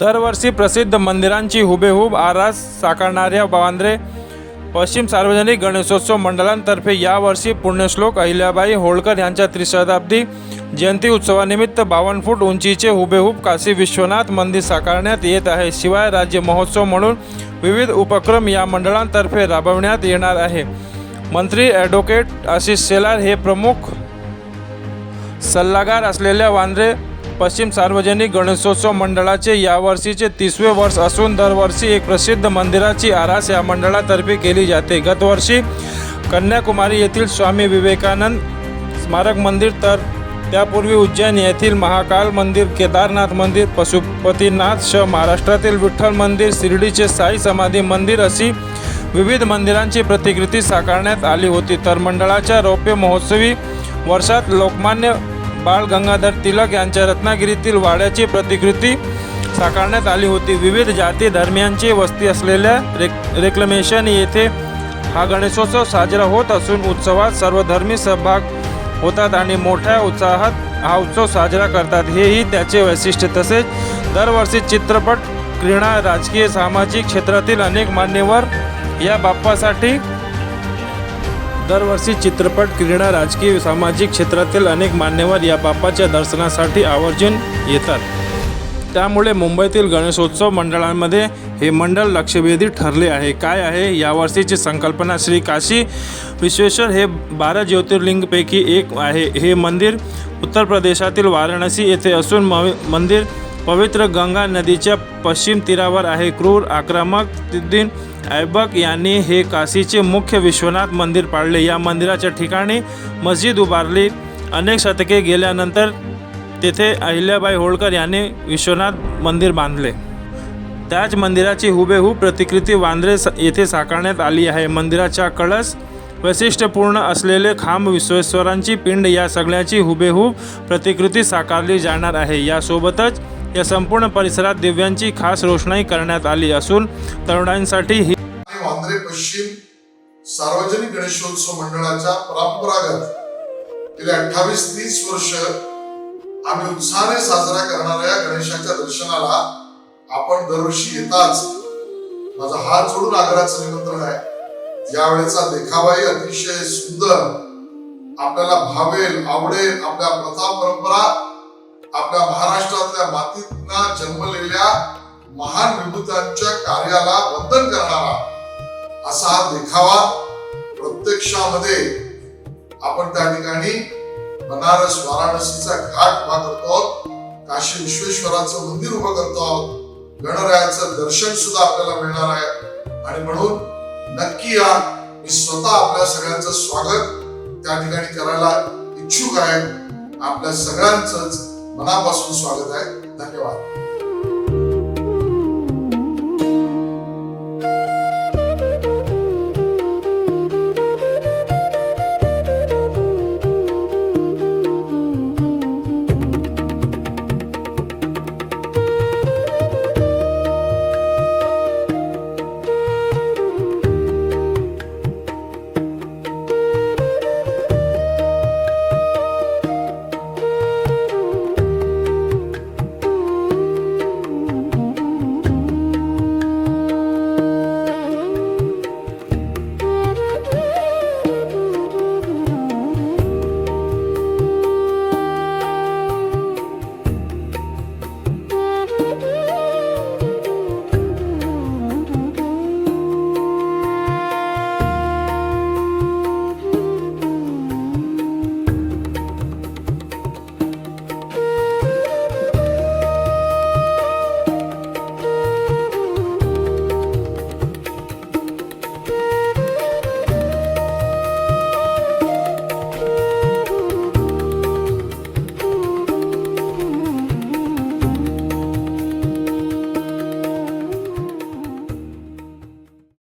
दरवर्षी प्रसिद्ध मंदिरांची हुबेहूब आरास साकारणाऱ्या वांद्रे पश्चिम सार्वजनिक गणेशोत्सव मंडळांतर्फे यावर्षी पुण्यश्लोक अहिल्याबाई होळकर यांच्या त्रिशताब्दी जयंती उत्सवानिमित्त बावन्न फूट उंचीचे हुबेहूब काशी विश्वनाथ मंदिर साकारण्यात येत आहे. शिवाय राज्य महोत्सव म्हणून विविध उपक्रम या मंडळांतर्फे राबवण्यात येणार आहे. मंत्री ॲडव्होकेट आशिष शेलार हे प्रमुख सल्लागार असलेल्या वांद्रे पश्चिम सार्वजनिक गणेशोत्सव मंडळाचे यावर्षीचे तिसवे वर्ष असून दरवर्षी एक प्रसिद्ध मंदिराची आरास या मंडळातर्फे केली जाते. गतवर्षी कन्याकुमारी येथील स्वामी विवेकानंद स्मारक मंदिर तर त्यापूर्वी उज्जैन येथील महाकाल मंदिर केदारनाथ मंदिर पशुपतीनाथ श महाराष्ट्रातील विठ्ठल मंदिर शिर्डीचे साई समाधी मंदिर अशी विविध मंदिरांची प्रतिकृती साकारण्यात आली होती. तर मंडळाच्या रौप्य महोत्सवी वर्षात लोकमान्य बाळ गंगाधर तिलक यांच्या रत्नागिरीतील वाड्याची प्रतिकृती साकारण्यात आली होती. विविध जाती धर्मियांची वस्ती असलेल्या रेक रेक्लमेशन येथे हा गणेशोत्सव साजरा होत असून उत्सवात सर्वधर्मी सहभाग होतात आणि मोठ्या उत्साहात हा उत्सव साजरा करतात. हेही त्याचे वैशिष्ट्य तसेच दरवर्षी चित्रपट क्रीडा राजकीय सामाजिक क्षेत्रातील अनेक मान्यवर या बाप्पासाठी दरवर्षी चित्रपट क्रीडा राजकीय सामाजिक क्षेत्रातील अनेक मान्यवर या बाप्पाच्या दर्शनासाठी आवर्जून येतात. त्यामुळे मुंबईतील गणेशोत्सव मंडळांमध्ये हे मंडळ लक्षवेधी ठरले आहे. काय आहे यावर्षीची संकल्पना? श्री काशी विश्वेश्वर हे बारा ज्योतिर्लिंगपैकी एक आहे. हे मंदिर उत्तर प्रदेशातील वाराणसी येथे असून म मंदिर पवित्र गंगा नदीच्या पश्चिम तीरावर आहे. क्रूर आक्रमक दिन ऐबक यांनी हे काशीचे मुख्य विश्वनाथ मंदिर पाडले. या मंदिराच्या ठिकाणी मस्जिद उभारली. अनेक शतके गेल्यानंतर तेथे अहिल्याबाई होळकर यांनी विश्वनाथ मंदिर बांधले. त्याच मंदिराची हुबेहूब प्रतिकृती वांद्रे स- येथे साकारण्यात आली आहे. मंदिराचा कळस वैशिष्ट्यपूर्ण असलेले खांब विश्वेश्वरांची पिंड या सगळ्याची हुबेहूब प्रतिकृती साकारली जाणार आहे. यासोबतच या संपूर्ण परिसरात दिव्यांची खास रोषणाई करण्यात आली असून तरुणांसाठी ही वांद्रे पश्चिम सार्वजनिक गणेशोत्सव मंडळाच्या परंपरागत गेले अठ्ठावीस तीस वर्ष आम्ही उत्साहाने साजरा करणाऱ्या गणेशाच्या दर्शनाला आपण दरवर्षी येताच माझा हात जोडून आग्रहाचं निमंत्रण आहे. यावेळेचा देखावाही अतिशय सुंदर आपल्याला भावेल आवडेल आपल्या प्रथा परंपरा आपल्या महाराष्ट्रातल्या मातीतना जन्मलेल्या महान विभूतांच्या कार्याला वंदन करणारा असा हा देखावा प्रत्यक्षामध्ये आपण त्या ठिकाणी बनारस वाराणसीचा घाट उभा करतो आहोत काशी विश्वेश्वराचं मंदिर उभं करतो आहोत. गणरायाचं दर्शन सुद्धा आपल्याला मिळणार आहे. आणि म्हणून नक्की या. मी स्वतः आपल्या सगळ्यांचं स्वागत त्या ठिकाणी करायला इच्छुक आहे. आपल्या सगळ्यांच मनापासून स्वागत आहे. धन्यवाद.